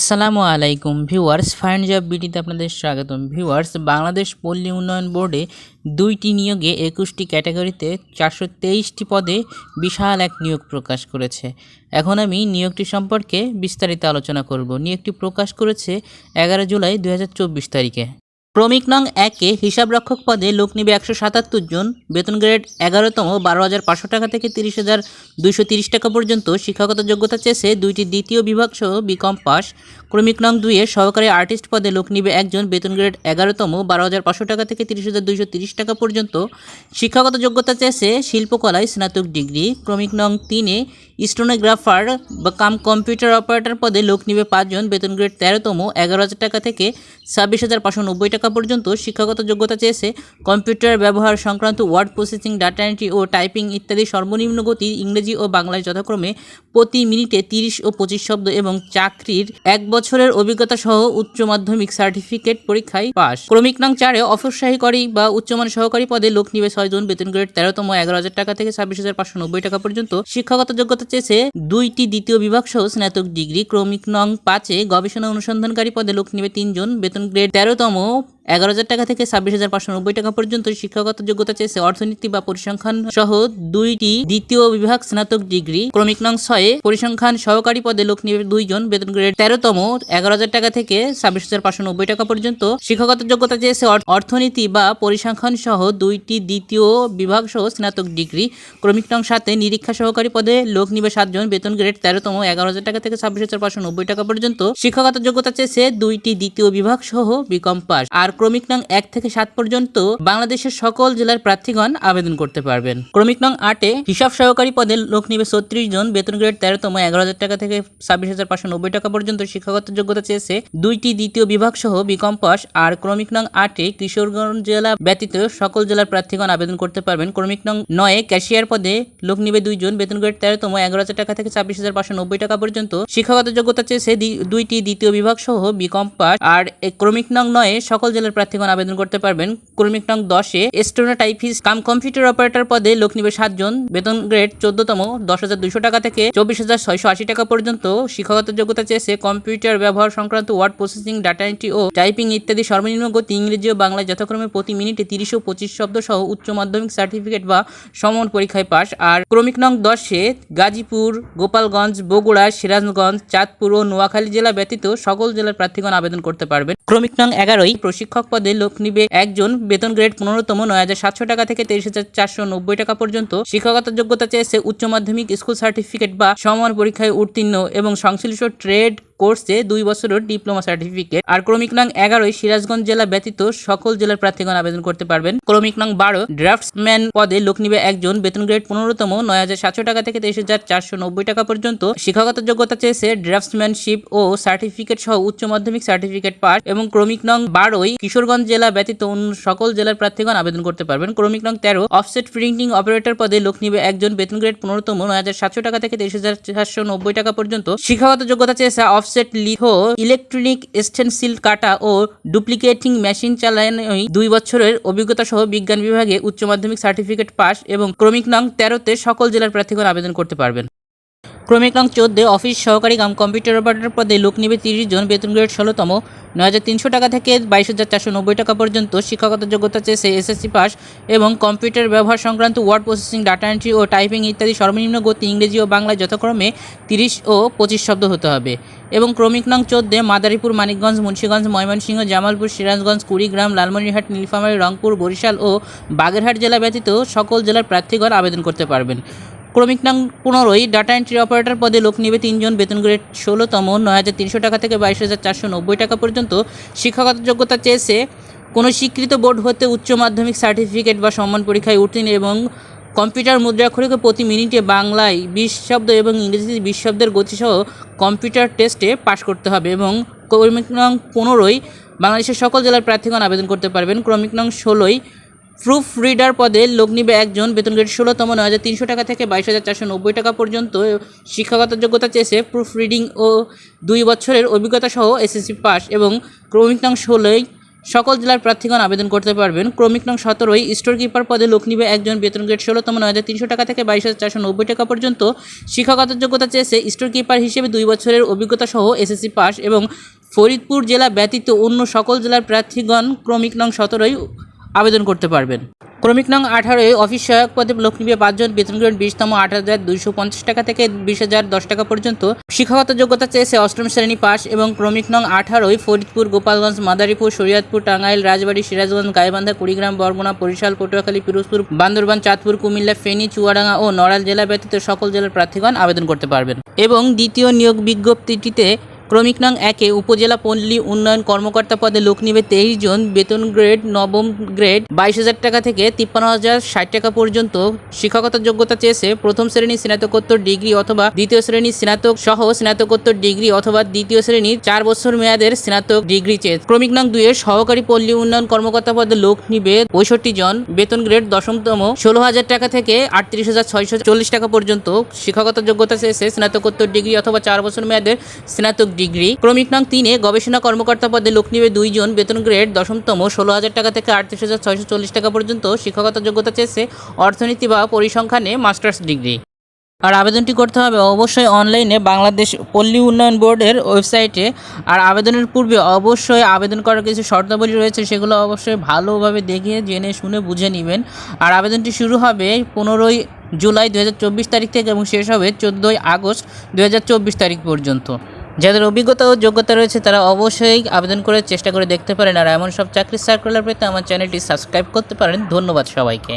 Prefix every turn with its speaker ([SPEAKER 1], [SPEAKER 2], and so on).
[SPEAKER 1] আসসালামু আলাইকুম viewers, fine job বিটিতে আপনাদের স্বাগতম। ভিউয়ার্স, বাংলাদেশ পল্লী উন্নয়ন বোর্ডে দুইটি নিয়োগে একুশটি ক্যাটাগরিতে চারশো তেইশটি পদে বিশাল এক নিয়োগ প্রকাশ করেছে। এখন আমি নিয়োগটি সম্পর্কে বিস্তারিত আলোচনা করব। নিয়োগটি প্রকাশ করেছে এগারো জুলাই দু হাজার চব্বিশ তারিখে। ক্রমিক নং একে হিসাবরক্ষক পদে লোক নিবে একশো সাতাত্তর জন, বেতন গ্রেড এগারোতম, বারো হাজার পাঁচশো টাকা থেকে তিরিশ হাজার দুইশো তিরিশ টাকা পর্যন্ত শিক্ষাগত যোগ্যতা চেয়েছে দুইটি দ্বিতীয় বিভাগ সহ বিকম পাস। ক্রমিক নং দুইয়ে সহকারী আর্টিস্ট পদে লোক নিবে একজন, বেতন গ্রেড এগারোতম, বারো হাজার পাঁচশো টাকা থেকে তিরিশ হাজার দুইশো তিরিশ টাকা পর্যন্ত। শিক্ষাগত যোগ্যতা চেয়েছে শিল্পকলায় স্নাতক ডিগ্রি। ক্রমিক নং তিনে স্টোনোগ্রাফার বা কাম কম্পিউটার অপারেটর পদে লোক নিবে পাঁচজন, বেতন গ্রেড তেরোতম, এগারো হাজার টাকা থেকে ছাব্বিশ হাজার পাঁচশো নব্বই টাকা পর্যন্ত শিক্ষাগত যোগ্যতা চেয়েছে কম্পিউটার ব্যবহার সংক্রান্ত ওয়ার্ড প্রসেসিং, ডাটা এন্ট্রি ও টাইপিং ইত্যাদি সর্বনিম্ন গতি ইংরেজি ও বাংলায় যথাক্রমে প্রতি মিনিটে তিরিশ ও পঁচিশ শব্দ এবং চাকরির এক বছরের অভিজ্ঞতা সহ উচ্চ মাধ্যমিক সার্টিফিকেট পরীক্ষায় পাস ক্রমিক নং চারে অফিস সহকারী বা উচ্চমান সহকারী পদে লোক নিবে ছয়জন বেতন গ্রেড তেরোতম, এগারো হাজার টাকা থেকে ছাব্বিশ হাজার পাঁচশো নব্বই টাকা পর্যন্ত। শিক্ষাগত যোগ্যতা চেয়েছে দুইটি দ্বিতীয় বিভাগ সহ স্নাতক ডিগ্রি। ক্রমিক নং পাঁচে গবেষণা অনুসন্ধানকারী পদে লোক নিবে তিনজন বেতন গ্রেড তেরোতম এগারো হাজার টাকা থেকে ছাব্বিশ হাজার পাঁচশো নব্বই টাকা পর্যন্ত শিক্ষাগত যোগ্যতা চেয়েছে অর্থনীতি বা পরিসংখ্যান সহ দুইটি দ্বিতীয় বিভাগ স্নাতক ডিগ্রি। ক্রমিক নং ছয়ে পরিসংখ্যান সহকারী পদে লোক নিবে দুইজন বেতন গ্রেড তেরোতম। এগারো হাজার টাকা থেকে ছাব্বিশ হাজার পাঁচশো নব্বই টাকা পর্যন্ত শিক্ষাগত যোগ্যতা চেয়েছে অর্থনীতি বা পরিসংখ্যান সহ দুইটি দ্বিতীয় বিভাগ সহ স্নাতক ডিগ্রি। ক্রমিক নং সাথে নিরীক্ষা সহকারী পদে লোক নিবে সাতজন বেতন গ্রেড তেরোতম। এগারো হাজার টাকা থেকে ছাব্বিশ হাজার পাঁচশো নব্বই টাকা পর্যন্ত শিক্ষাগত যোগ্যতা চেয়েছে দুইটি দ্বিতীয় বিভাগ সহ বিকম পাস আর ক্রমিক নং এক থেকে সাত পর্যন্ত বাংলাদেশের সকল জেলার প্রার্থীগণ আবেদন করতে পারবেন। ক্রমিক নং আটে হিসাব সহকারী পদে লোক নিবে ছত্রিশ জন, বেতন গ্রেড তেরোতম, এগারো হাজার টাকা থেকে ছাব্বিশ হাজার পাঁচশো নব্বই টাকা পর্যন্ত শিক্ষাগত যোগ্যতা চেয়েছে দুইটি দ্বিতীয় বিভাগ সহ বিকম পাস আর ক্রমিক নং আটে কিশোরগঞ্জ জেলা ব্যতীত সকল জেলার প্রার্থীগণ আবেদন করতে পারবেন। ক্রমিক নং নয়ে ক্যাশিয়ার পদে লোক নিবে দুইজন বেতন গ্রেড তেরোতম, এগারো হাজার টাকা থেকে ছাব্বিশ হাজার পাঁচশো নব্বই টাকা পর্যন্ত শিক্ষাগত যোগ্যতা চেয়েছে দুইটি দ্বিতীয় বিভাগ সহ বিকম পাস আর ক্রমিক নং নয়ে সকল জেলার প্রার্থীগণ আবেদন করতে পারবেন। ক্রমিক নং দশে স্টোনোটাইপিস্ট কাম কম্পিউটার অপারেটর পদে লোক নিবে সাতজন, বেতন গ্রেড চোদ্দতম, দশ হাজার দুইশো টাকা থেকে চব্বিশ হাজার ছয়শো আশি টাকা পর্যন্ত শিক্ষাগত যোগ্যতা চেয়েছে কম্পিউটার ব্যবহার সংক্রান্ত ওয়ার্ড প্রসেসিং, ডাটা এন্ট্রি ও টাইপিং ইত্যাদি সর্বনিম্ন গতি ইংরেজি ও বাংলায় যথাক্রমে প্রতি মিনিটে তিরিশ ও পঁচিশ শব্দ সহ উচ্চ মাধ্যমিক সার্টিফিকেট বা সমান পরীক্ষায় পাশ। আর ক্রমিক নং দশে গাজীপুর, গোপালগঞ্জ, বগুড়া, সিরাজগঞ্জ, চাঁদপুর ও নোয়াখালী জেলা ব্যতীত সকল জেলার প্রার্থীগণ আবেদন করতে পারবেন। ক্রমিক নং এগারোই প্রশিক্ষক পদে লোক নিবে একজন। বেতন গ্রেড পনেরোতম, নয় হাজার সাতশো টাকা থেকে তেইশ হাজার চারশো নব্বই টাকা পর্যন্ত। শিক্ষকতা যোগ্যতা চেয়েছে উচ্চ মাধ্যমিক স্কুল সার্টিফিকেট বা সমান পরীক্ষায় উত্তীর্ণ এবং সংশ্লিষ্ট ট্রেড কোর্সে দুই বছরের ডিপ্লোমা সার্টিফিকেট আর ক্রমিক নং এগারোই সিরাজগঞ্জ জেলা ব্যতীত সকল জেলার প্রার্থীগণ আবেদন করতে পারবেন। ক্রমিক নং বারো, ড্রাফটসম্যান পদে লোক নিবে একজন বেতন গ্রেড পনেরোতম, নয় হাজার সাতশো টাকা থেকে তেইশ হাজার চারশো নব্বই টাকা পর্যন্ত শিক্ষাগত যোগ্যতা চেয়েছে ড্রাফটসম্যানশিপ ও সার্টিফিকেট সহ উচ্চ মাধ্যমিক সার্টিফিকেট পাস এবং ক্রমিক নং বারোই কিশোরগঞ্জ জেলা ব্যতীত অন্য সকল জেলার প্রার্থীগণ আবেদন করতে পারবেন। ক্রমিক নং তেরো, অফসেট প্রিন্টিং অপারেটর পদে লোক নিবে একজন বেতন গ্রেড পনেরোতম, নয় হাজার সাতশো টাকা থেকে তেইশ হাজার চারশো নব্বই টাকা পর্যন্ত শিক্ষাগত যোগ্যতা চেয়েছে অফসেট লিথো ইলেকট্রনিক স্টেনসিল কাটা ও ডুপ্লিকেটিং মেশিন চালানোই দুই বছরের অভিজ্ঞতা সহ বিজ্ঞান বিভাগে উচ্চ মাধ্যমিক সার্টিফিকেট পাস এবং ক্রমিক নং তেরোতে সকল জেলার প্রার্থীগণ আবেদন করতে পারবেন। ক্রমিক নং চোদ্দে অফিস সহকারী কাম কম্পিউটার অপারেটর পদে লোক নিবে তিরিশ জন, বেতন গ্রেড ষোলোতম। নয় হাজার তিনশো টাকা থেকে বাইশ হাজার চারশো নব্বই টাকা পর্যন্ত শিক্ষাগত যোগ্যতা চেয়েছে এসএসসি পাস এবং কম্পিউটার ব্যবহার সংক্রান্ত ওয়ার্ড প্রসেসিং, ডাটা এন্ট্রি ও টাইপিং ইত্যাদি সর্বনিম্ন গতি ইংরেজি ও বাংলায় যথাক্রমে তিরিশ ও পঁচিশ শব্দ হতে হবে। এবং ক্রমিক নং চোদ্দে মাদারীপুর, মানিকগঞ্জ, মুন্সীগঞ্জ, ময়মনসিংহ, জামালপুর, সিরাজগঞ্জ, কুড়িগ্রাম, লালমনিরহাট, নীলফামারী, রংপুর, বরিশাল ও বাগেরহাট জেলা ব্যতীত সকল জেলার প্রার্থীগণ আবেদন করতে পারবেন। ক্রমিক নং পনেরোই ডাটা এন্ট্রি অপারেটর পদে লোক নিবে তিনজন, বেতন গ্রেড ষোলোতম, নয় হাজার তিনশো টাকা থেকে বাইশ হাজার চারশো নব্বই টাকা পর্যন্ত। শিক্ষাগত যোগ্যতা চেয়েছে কোনো স্বীকৃত বোর্ড হতে উচ্চ মাধ্যমিক সার্টিফিকেট বা সম্মান পরীক্ষায় উত্তীর্ণ এবং কম্পিউটার মুদ্রাক্ষরিকে প্রতি মিনিটে বাংলায় বিশ শব্দ এবং ইংরেজিতে বিশ শব্দের গতিসহ কম্পিউটার টেস্টে পাশ করতে হবে এবং ক্রমিক নং পনেরোই বাংলাদেশের সকল জেলার প্রার্থীগণ আবেদন করতে পারবেন। ক্রমিক নং ষোলোই প্রুফ রিডার পদে লোক নিবে একজন। বেতন গ্রেড ষোলোতম নয় হাজার তিনশো টাকা থেকে বাইশ হাজার চারশো নব্বই টাকা পর্যন্ত। শিক্ষাগত যোগ্যতা চেয়েছে প্রুফ রিডিং ও দুই বছরের অভিজ্ঞতা সহ এসএসসি পাস এবং ক্রমিক নং ষোলোই সকল জেলার প্রার্থীগণ আবেদন করতে পারবেন। ক্রমিক নং সতেরোই স্টোর কিপার পদে লোক নিবে একজন। বেতন গ্রেড ষোলোতম নয় হাজার তিনশো টাকা থেকে বাইশ হাজার চারশো নব্বই টাকা পর্যন্ত। শিক্ষাগত যোগ্যতা চেয়েছে স্টোর কিপার হিসেবে দুই বছরের অভিজ্ঞতা সহ এসএসসি পাস এবং ফরিদপুর জেলা ব্যতীত অন্য সকল জেলার প্রার্থীগণ ক্রমিক নং সতেরোই আবেদন করতে পারবেন। ক্রমিক নং আঠারোয় অফিস সহায়ক পদে লোক পাঁচজন, বেতন গ্রেড বিশতম আট হাজার দুইশো পঞ্চাশ টাকা থেকে বিশ হাজার দশ টাকা পর্যন্ত। শিক্ষাগত যোগ্যতা চেয়েছে অষ্টম শ্রেণি পাস এবং ক্রমিক নং আঠারোই ফরিদপুর, গোপালগঞ্জ, মাদারীপুর, শরীয়তপুর, টাঙ্গাইল, রাজবাড়ী, সিরাজগঞ্জ, গাইবান্ধা, কুড়িগ্রাম, বরগুনা, বরিশাল, পটুয়াখালী, পিরোজপুর, বান্দরবান, চাঁদপুর, কুমিল্লা, ফেনী, চুয়াডাঙ্গা ও নড়াইল জেলা ব্যতীত সকল জেলার প্রার্থীগণ আবেদন করতে পারবেন। এবং দ্বিতীয় নিয়োগ বিজ্ঞপ্তিটিতে ক্রমিক নং একে উপজেলা পল্লী উন্নয়ন কর্মকর্তা পদে লোক নিবে তেইশ জন, বেতন গ্রেড, নবম গ্রেড, বাইশ হাজার টাকা থেকে তিপ্পান্ন হাজার ষাট টাকা পর্যন্ত শিক্ষাগত যোগ্যতা চেয়েছে প্রথম শ্রেণি স্নাতকোত্তর ডিগ্রি অথবা দ্বিতীয় শ্রেণির স্নাতক সহ স্নাতকোত্তর ডিগ্রি অথবা দ্বিতীয় শ্রেণির চার বছর মেয়াদের স্নাতক ডিগ্রি চেয়ে ক্রমিক নং দুইয়ের সহকারী পল্লী উন্নয়ন কর্মকর্তা পদে লোক নিবে পঁয়ষট্টি জন, বেতন গ্রেড দশমতম ষোলো হাজার টাকা থেকে আটত্রিশ হাজার ছয়শো চল্লিশ টাকা পর্যন্ত শিক্ষাগত যোগ্যতা চেয়েছে স্নাতকোত্তর ডিগ্রি অথবা চার বছর মেয়াদের স্নাতক ডিগ্রি। ক্রমিক নং তিনে গবেষণা কর্মকর্তা পদে লোক নিবে দুইজন। বেতন গ্রেড দশমতম, ষোলো হাজার টাকা থেকে আটত্রিশ হাজার ছয়শো চল্লিশ টাকা পর্যন্ত শিক্ষাগত যোগ্যতা চেয়েছে অর্থনীতি বা পরিসংখ্যানে মাস্টার্স ডিগ্রি। আর আবেদনটি করতে হবে অবশ্যই অনলাইনে বাংলাদেশ পল্লী উন্নয়ন বোর্ডের ওয়েবসাইটে। আর আবেদনের পূর্বে অবশ্যই আবেদন করার কিছু শর্তাবলী রয়েছে, সেগুলো অবশ্যই ভালোভাবে দেখে, জেনে, শুনে, বুঝে নেবেন। আর আবেদনটি শুরু হবে পনেরোই জুলাই দু হাজার চব্বিশ তারিখ থেকে এবং শেষ হবে চোদ্দোই আগস্ট দু হাজার চব্বিশ তারিখ পর্যন্ত। যাদের অভিজ্ঞতা ও যোগ্যতা রয়েছে, তারা অবশ্যই আবেদন করে চেষ্টা করে দেখতে পারেন। আর এমন সব চাকরির সার্কুলার পেতে আমার চ্যানেলটি সাবস্ক্রাইব করতে পারেন। ধন্যবাদ সবাইকে।